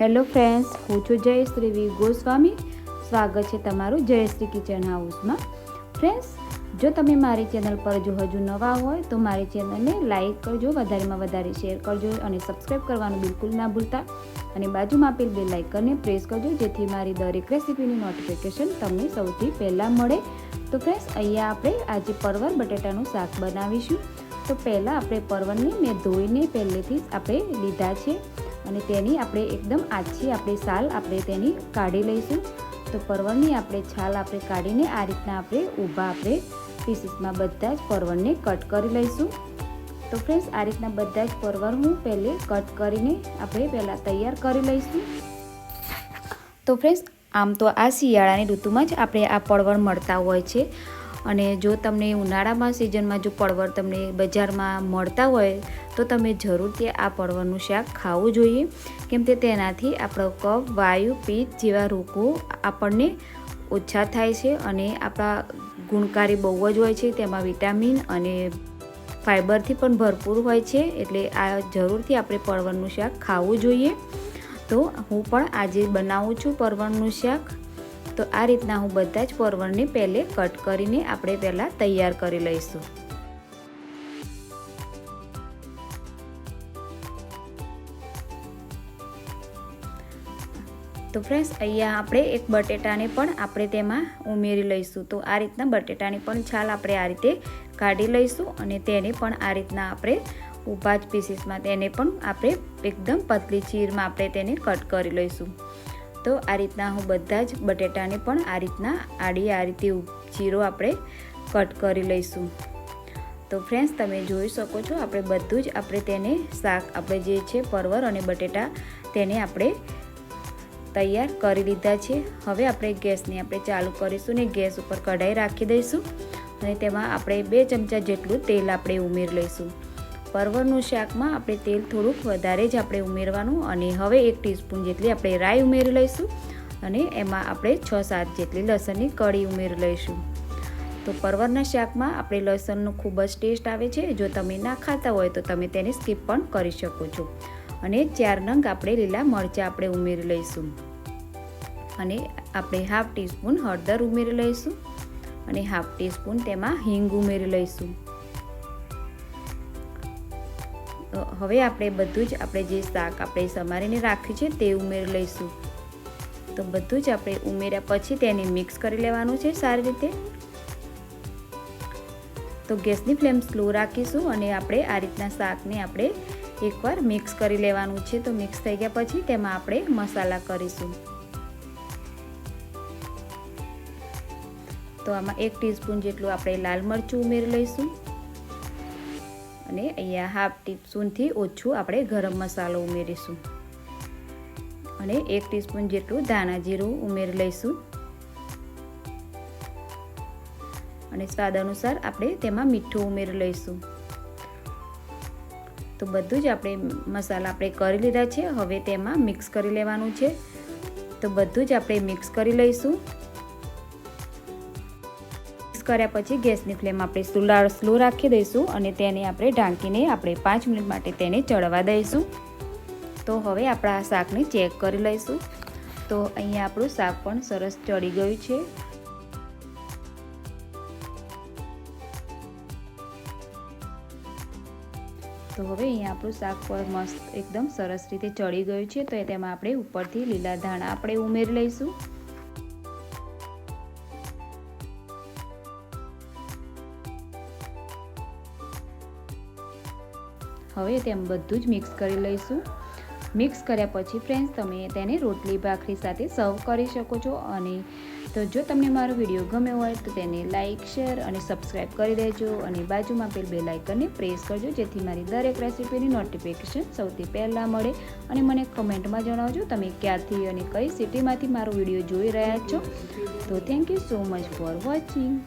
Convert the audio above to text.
Hello friends, હું છું જયશ્રી વી. ગોસ્વામી. સ્વાગત છે તમારું જયશ્રી કિચન હાઉસમાં. ફ્રેન્ડ્સ, જો તમે મારી ચેનલ પર જો હજુ નવા હોય, તો મારી ચેનલને લાઇક કરજો, વધારેમાં વધારે શેર કરજો અને સબસ્ક્રાઈબ કરવાનું બિલકુલ ના ભૂલતા. અને બાજુમાં આપેલ બે લાઇકનને પ્રેસ કરજો, જેથી મારી દરેક રેસીપીની નોટિફિકેશન તમને સૌથી પહેલાં મળે. તો ફ્રેન્ડ્સ, અહીંયા આપણે આજે પરવર બટેટાનું શાક બનાવીશું. તો પહેલાં આપણે પરવરને મેં ધોઈને પહેલેથી જ આપણે લીધા છે. અને તેની આપણે એકદમ આછી આપણે સાલ આપણે તેની કાઢી લઈશું. તો પરવળની આપણે છાલ આપણે કાઢીને આ રીતના આપણે ઊભા આપણે પીસીસમાં બધા જ પરવળને કટ કરી લઈશું. તો ફ્રેન્ડ્સ, આ રીતના બધા જ પરવળ હું પહેલે કટ કરીને આપણે પહેલાં તૈયાર કરી લઈશું. તો ફ્રેન્ડ્સ, આમ તો આ શિયાળાની ઋતુમાં જ આપણે આ પરવળ મળતા હોય છે. અને જો તમને ઉનાળામાં સિઝનમાં જો પડવર તમને બજારમાં મળતા હોય, તો તમે જરૂરથી આ પડવરનું શાક ખાવું જોઈએ. કેમ કે તેનાથી આપણો કફ, વાયુ, પિત્ત જેવા રોગો આપણને ઓછા થાય છે અને આપણા ગુણકારી બહુ જ હોય છે. તેમાં વિટામિન અને ફાઇબરથી પણ ભરપૂર હોય છે, એટલે આ જરૂરથી આપણે પરવરનું શાક ખાવું જોઈએ. તો હું પણ આજે બનાવું છું પરવરનું શાક. તો આ રીતના હું બધા જ પરવળને પહેલે કટ કરીને આપણે પહેલાં તૈયાર કરી લઈશું. તો ફ્રેન્ડ્સ અહીંયા આપણે એક બટેટાને પણ આપણે તેમાં ઉમેરી લઈશું. તો આ રીતના બટેટાની પણ છાલ આપણે આ રીતે કાઢી લઈશું અને તેને પણ આ રીતના આપણે ઊભા જ પીસીસમાં તેને પણ આપણે એકદમ પતલી ચીરમાં આપણે તેને કટ કરી લઈશું. તો આ રીતના હું બધા જ બટેટાને પણ આ રીતના આડી આ રીતે ચીરો આપણે કટ કરી લઈશું. તો ફ્રેન્ડ્સ, તમે જોઈ શકો છો, આપણે બધું જ આપણે તેને શાક આપણે જે છે પરવર અને બટેટા તેને આપણે તૈયાર કરી લીધા છે. હવે આપણે ગેસને આપણે ચાલુ કરીશું ને ગેસ ઉપર કઢાઈ રાખી દઈશું અને તેમાં આપણે બે ચમચા જેટલું તેલ આપણે ઉમેરી લઈશું. પરવરનું શાકમાં આપણે તેલ થોડુંક વધારે જ આપણે ઉમેરવાનું અને હવે એક ટીસ્પૂન જેટલી આપણે રાઈ ઉમેરી લઈશું અને એમાં આપણે છ સાત જેટલી લસણની કળી ઉમેરી લઈશું. તો પરવરના શાકમાં આપણે લસણનું ખૂબ જ ટેસ્ટ આવે છે. જો તમે ના ખાતા હોય તો તમે તેને સ્કીપ પણ કરી શકો છો. અને ચાર નંગ આપણે લીલા મરચાં આપણે ઉમેરી લઈશું. અને આપણે હાફ ટીસ્પૂન હળદર ઉમેરી લઈશું અને હાફ ટીસ્પૂન તેમાં હિંગ ઉમેરી લઈશું. તો હવે આપણે બધું જ આપણે જે શાક આપણે સમારીને રાખ્યું છે તે ઉમેરી લઈશું. તો બધું જ આપણે ઉમેર્યા પછી તેને મિક્સ કરી લેવાનું છે સારી રીતે. તો ગેસની ફ્લેમ સ્લો રાખીશું અને આપણે આ રીતના શાકને આપણે એકવાર મિક્સ કરી લેવાનું છે. તો મિક્સ થઈ ગયા પછી તેમાં આપણે મસાલા કરીશું. તો આમાં એક ટીસ્પૂન જેટલું આપણે લાલ મરચું ઉમેરી લઈશું. અને અહીંયા હાફ ટીસ્પૂનથી ઓછું આપણે ગરમ મસાલો ઉમેરીશું. અને એક ટીસ્પૂન જેટલું ધાણા જીરું ઉમેરી લઈશું. અને સ્વાદ અનુસાર આપણે તેમાં મીઠું ઉમેરી લઈશું. તો બધું જ આપણે મસાલા આપણે કરી લીધા છે. હવે તેમાં મિક્સ કરી લેવાનું છે. તો બધું જ આપણે મિક્સ કરી લઈશું. કર્યા પછી ગેસની ફ્લેમ આપણે સ્લો સ્લો રાખી દઈશું અને તેને આપણે ઢાંકીને આપણે પાંચ મિનિટ માટે તેને ચડવા દઈશું. તો હવે આપણા શાકને ચેક કરી લઈશું. તો અહીંયા આપણું શાક પણ સરસ ચડી ગયું છે. તો હવે અહીંયા આપણું શાક પર મસ્ત, એકદમ સરસ રીતે ચડી ગયું છે. તો તેમાં આપણે ઉપરથી લીલા ધાણા આપણે ઉમેરી લઈશું. હવે તેમ બધું જ મિક્સ કરી લઈશું. મિક્સ કર્યા પછી ફ્રેન્ડ્સ તમે તેને રોટલી, ભાખરી સાથે સર્વ કરી શકો છો. અને તો જો તમને મારો વીડિયો ગમે હોય, તો તેને લાઇક શેર અને સબસ્ક્રાઈબ કરી દેજો. અને બાજુમાં પેલ બે લાઇકનને પ્રેસ કરજો, જેથી મારી દરેક રેસીપીની નોટિફિકેશન સૌથી પહેલાં મળે. અને મને કમેન્ટમાં જણાવજો, તમે ક્યાંથી અને કઈ સિટીમાંથી મારો વીડિયો જોઈ રહ્યા છો. તો thank you so much for watching